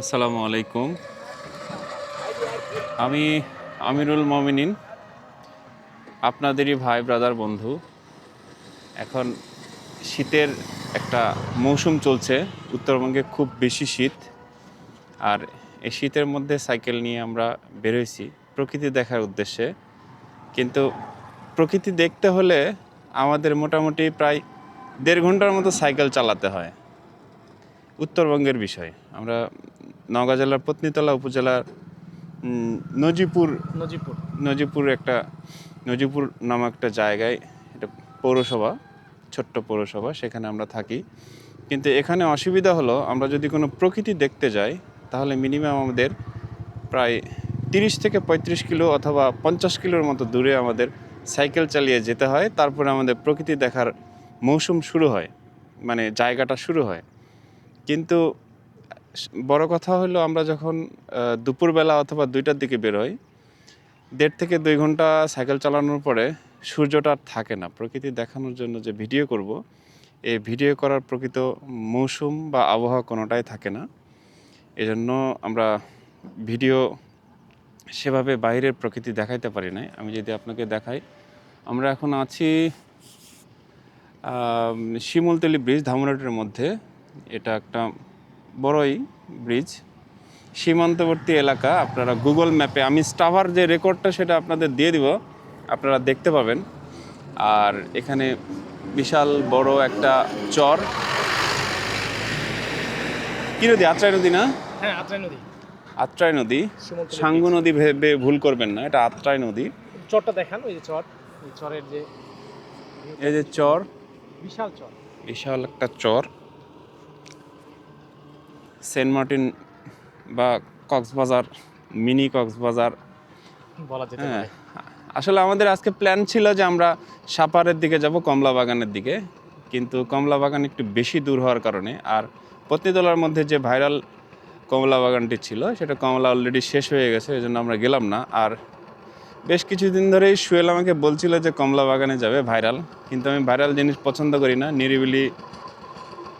আসসালামু আলাইকুম। আমি আমিরুল মমিনিন, আপনাদেরই ভাই, ব্রাদার, বন্ধু। এখন শীতের একটা মৌসুম চলছে, উত্তরবঙ্গে খুব বেশি শীত। আর এই শীতের মধ্যে সাইকেল নিয়ে আমরা বেরোইছি প্রকৃতি দেখার উদ্দেশ্যে। কিন্তু প্রকৃতি দেখতে হলে আমাদের মোটামুটি প্রায় দেড় ঘণ্টার মতো সাইকেল চালাতে হয়। উত্তরবঙ্গের বিষয়, আমরা নওগাঁ জেলার পত্নীতলা উপজেলার নজিপুর নজিপুর। নজিপুর একটা নজিপুর নামক একটা জায়গায় এটা পৌরসভা ছোট্ট পৌরসভা সেখানে আমরা থাকি। কিন্তু এখানে অসুবিধা হলো আমরা যদি কোনো প্রকৃতি দেখতে যাই তাহলে মিনিমাম আমাদের প্রায় তিরিশ থেকে পঁয়ত্রিশ কিলো অথবা পঞ্চাশ কিলোর মতো দূরে আমাদের সাইকেল চালিয়ে যেতে হয়। তারপরে আমাদের প্রকৃতি দেখার মৌসুম শুরু হয় মানে জায়গাটা শুরু হয়। কিন্তু বড় কথা হলো আমরা যখন দুপুরবেলা অথবা দুইটার দিকে বেরোই, দেড় থেকে দুই ঘণ্টা সাইকেল চালানোর পরে সূর্যটা আর থাকে না। প্রকৃতি দেখানোর জন্য যে ভিডিও করব, এই ভিডিও করার প্রকৃত মৌসুম বা আবহাওয়া কোনোটাই থাকে না। এজন্য আমরা ভিডিও সেভাবে বাইরের প্রকৃতি দেখাইতে পারি নাই। আমি যদি আপনাকে দেখাই, আমরা এখন আছি শিমুলতলি ব্রিজ, ধামরাটের মধ্যে। এটা একটা বড়ই ব্রিজ সীমান্তবর্তী এলাকা আপনারা গুগল ম্যাপে আমি স্টাভার যে রেকর্ডটা সেটা আপনাদের দিয়ে দিব আপনারা দেখতে পাবেন। আর এখানে বিশাল বড় একটা চর। কি নদী? আত্রাই নদী না? হ্যাঁ আত্রাই নদী। আত্রাই নদী। সাঙ্গু নদী ভেবে ভুল করবেন না এটা আত্রাই নদী। চরটা দেখান ওই যে চর। চরের যে এই যে চর। বিশাল চর। বিশাল একটা চর। সেন্ট মার্টিন বা কক্সবাজার মিনি কক্সবাজার। বলা যেতে হ্যাঁ পারে। আসলে আমাদের আজকে প্ল্যান ছিল যে আমরা সাপারের দিকে যাব কমলা বাগানের দিকে। কিন্তু কমলা বাগান একটু বেশি দূর হওয়ার কারণে আর পত্নীতলার মধ্যে যে ভাইরাল কমলা বাগানটি ছিল সেটা কমলা অলরেডি শেষ হয়ে গেছে এই জন্য আমরা গেলাম না। আর বেশ কিছুদিন ধরেই সুয়েল আমাকে বলছিল যে কমলা বাগানে যাবে ভাইরাল। কিন্তু আমি ভাইরাল জিনিস পছন্দ করি না নিরিবিলি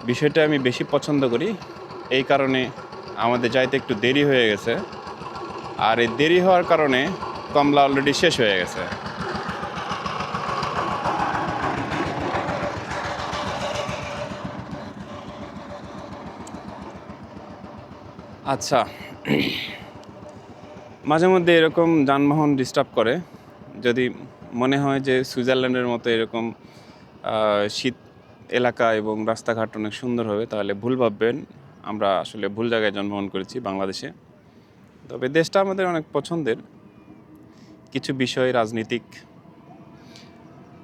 বিষয়টা আমি বেশি পছন্দ করি। এই কারণে আমাদের যাইতে একটু দেরি হয়ে গেছে। আর এই দেরি হওয়ার কারণে কমলা অলরেডি শেষ হয়ে গেছে। আচ্ছা মাঝে মধ্যে এরকম যানবাহন ডিস্টার্ব করে। যদি মনে হয় যে সুইজারল্যান্ডের মতো এরকম শীত এলাকা এবং রাস্তাঘাট অনেক সুন্দর হবে, তাহলে ভুল ভাববেন। আমরা আসলে ভুল জায়গায় জন্মগ্রহণ করেছি বাংলাদেশে। তবে দেশটা আমাদের অনেক পছন্দের। কিছু বিষয় রাজনীতিক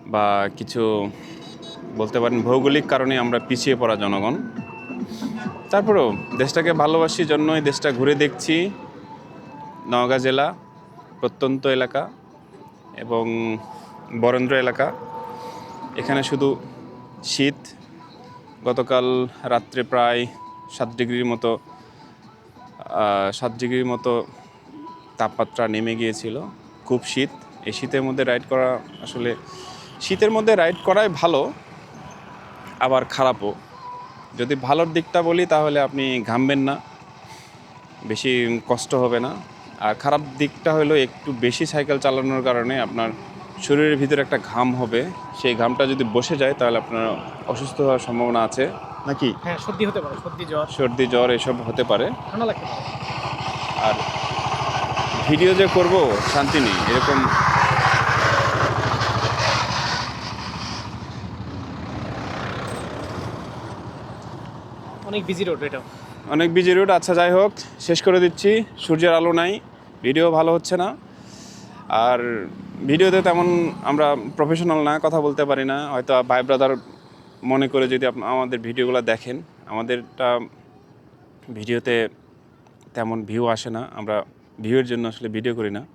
বা কিছু বলতে পারেন ভৌগোলিক কারণে আমরা পিছিয়ে পড়া জনগণ। তারপরেও দেশটাকে ভালোবাসি জন্যই দেশটা ঘুরে দেখছি। নওগাঁ জেলা প্রত্যন্ত এলাকা এবং বরেন্দ্র এলাকা। এখানে শুধু শীত, গতকাল রাত্রে প্রায় সাত ডিগ্রির মতো সাত ডিগ্রির মতো তাপমাত্রা নেমে গিয়েছিল। খুব শীত। এই শীতের মধ্যে রাইড করা আসলে, শীতের মধ্যে রাইড করাই ভালো, আবার খারাপও। যদি ভালোর দিকটা বলি, তাহলে আপনি ঘামবেন না। বেশি কষ্ট হবে না। আর খারাপ দিকটা হলো, একটু বেশি সাইকেল চালানোর কারণে আপনার শরীরের ভিতরে একটা ঘাম হবে। সেই ঘামটা যদি বসে যায়, তাহলে আপনার অসুস্থ হওয়ার সম্ভাবনা আছে। নাকি? হ্যাঁ সর্দি হতে পারে সর্দি জ্বর। সর্দি জ্বর এসব হতে পারে। ঠান্ডা লাগতে পারে। আর ভিডিও যে করব শান্তি নেই এরকম অনেক বিজি রোড এটা অনেক বিজি রুট আচ্ছা যাই হোক শেষ করে দিচ্ছি সূর্যের আলো নাই ভিডিও ভালো হচ্ছে না। আর ভিডিওতে তেমন আমরা প্রফেশনাল না কথা বলতে পারি না হয়তো ভাই ব্রাদার মনে করে যদি আপ- আমাদের ভিডিওগুলো দেখেন আমাদেরটা ভিডিওতে তেমন ভিউ আসে না। আমরা ভিউয়ের জন্য আসলে ভিডিও করি না।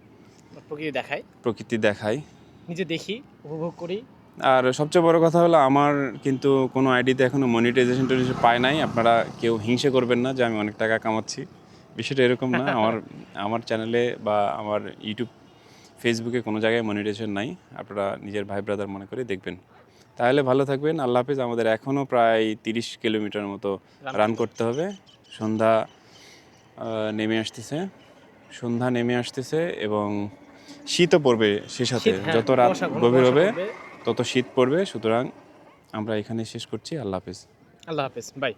প্রকৃতি দেখাই প্রকৃতি দেখাই নিজে দেখি উপভোগ করি। আর সবচেয়ে বড় কথা হলো আমার কিন্তু কোনো আইডিতে এখনও মনিটাইজেশন টনিটেশন পায় নাই। আপনারা কেউ হিংসে করবেন না যে আমি অনেক টাকা কামাচ্ছি। বিষয়টা এরকম না। আমার আমার চ্যানেলে বা আমার ইউটিউব ফেসবুকে কোনো জায়গায় মনিটাইজেশন নাই। আপনারা নিজের ভাই ব্রাদার মনে করে দেখবেন। তাহলে ভালো থাকবেন আল্লাহ হাফিজ। আমাদের এখনও প্রায় তিরিশ কিলোমিটার মতো রান করতে হবে। সন্ধ্যা নেমে আসতেছে। সন্ধ্যা নেমে আসতেছে এবং শীতও পড়বে সে সাথে। হ্যাঁ, যত রাত গভীর হবে তত শীত পড়বে। সুতরাং আমরা এখানে শেষ করছি। আল্লাহ হাফিজ। আল্লাহ হাফিজ বাই